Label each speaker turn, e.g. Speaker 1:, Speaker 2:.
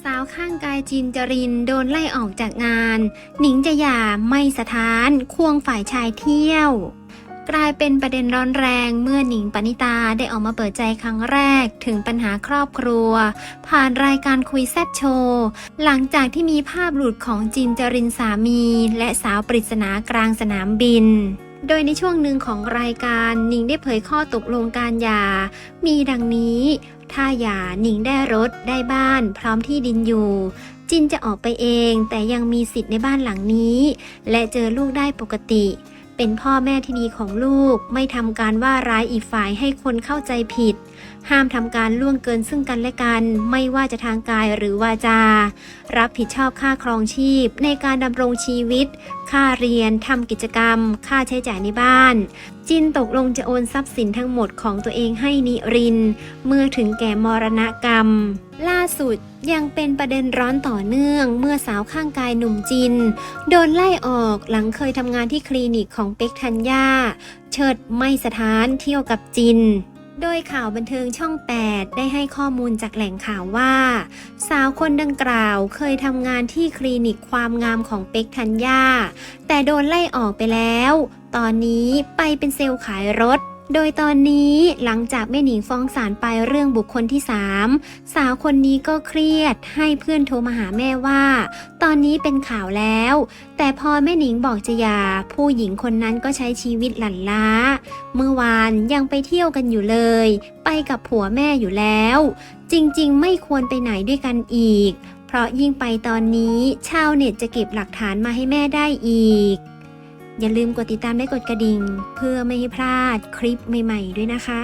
Speaker 1: สาวข้างกายจินจรินโดนไล่ออกจากงาน หนิงจะหย่าไม่สถานควงฝ่ายชายเที่ยว กลายเป็นประเด็นร้อนแรงเมื่อหนิงปณิตาได้ออกมาเปิดใจครั้งแรกถึงปัญหาครอบครัว ผ่านรายการคุยแซบโชว์หลังจากที่มีภาพหลุดของจินจรินสามี และสาวปริศนากลางสนามบินโดยในช่วงหนึ่งของรายการหนิงได้เผยข้อตกลงการหย่า มีดังนี้ ถ้าหย่าหนิงได้รถได้บ้าน พร้อมที่ดินอยู่ จินจะออกไปเอง แต่ยังมีสิทธิ์ในบ้านหลังนี้ และเจอลูกได้ปกติ เป็นพ่อแม่ที่ดีของลูก ไม่ทำการว่าร้ายอีกฝ่ายให้คนเข้าใจผิด ห้ามทำการล่วงเกินซึ่งกันและกัน ไม่ว่าจะทางกายหรือวาจา รับผิดชอบค่าครองชีพ ในการดำรงชีวิต ค่าเรียนทำกิจกรรม ค่าใช้จ่ายในบ้านจินตกลงจะโอนทรัพย์สินทั้งหมดของตัวเองให้นิริน เมื่อถึงแก่มรณกรรม ล่าสุดยังเป็นประเด็นร้อนต่อเนื่อง เมื่อสาวข้างกายหนุ่มจิน โดนไล่ออกหลังเคยทำงานที่คลินิกของเป็กธัญญาเชิดไม่สถานเที่ยวกับจิน โดยข่าวบันเทิงช่อง 8 ได้ให้ข้อมูลจากแหล่งข่าวว่า สาวคนดังกล่าวเคยทำงานที่คลินิกความงามของเป็กธัญญาแต่โดนไล่ออกไปแล้ว ตอนนี้ไปเป็นเซลล์ขายรถ โดยตอนนี้หลังจากแม่หนิงฟ้องศาลไปเรื่องบุคคลที่ 3 สาวคนนี้ก็เครียดให้เพื่อนโทรมาหาแม่ว่า ตอนนี้เป็นข่าวแล้ว แต่พอแม่หนิงบอกจะยาผู้หญิงคนนั้นก็ใช้ชีวิตหลั่นล้า เมื่อวานยังไปเที่ยวกันอยู่เลย ไปกับผัวแม่อยู่แล้ว จริงๆ ไม่ควรไปไหนด้วยกันอีก เพราะยิ่งไปตอนนี้ชาวเน็ตจะเก็บหลักฐานมาให้แม่ได้อีก อย่าลืมกดติดตามและกดกระดิ่ง เพื่อไม่ให้พลาดคลิปใหม่ ๆ ด้วยนะคะ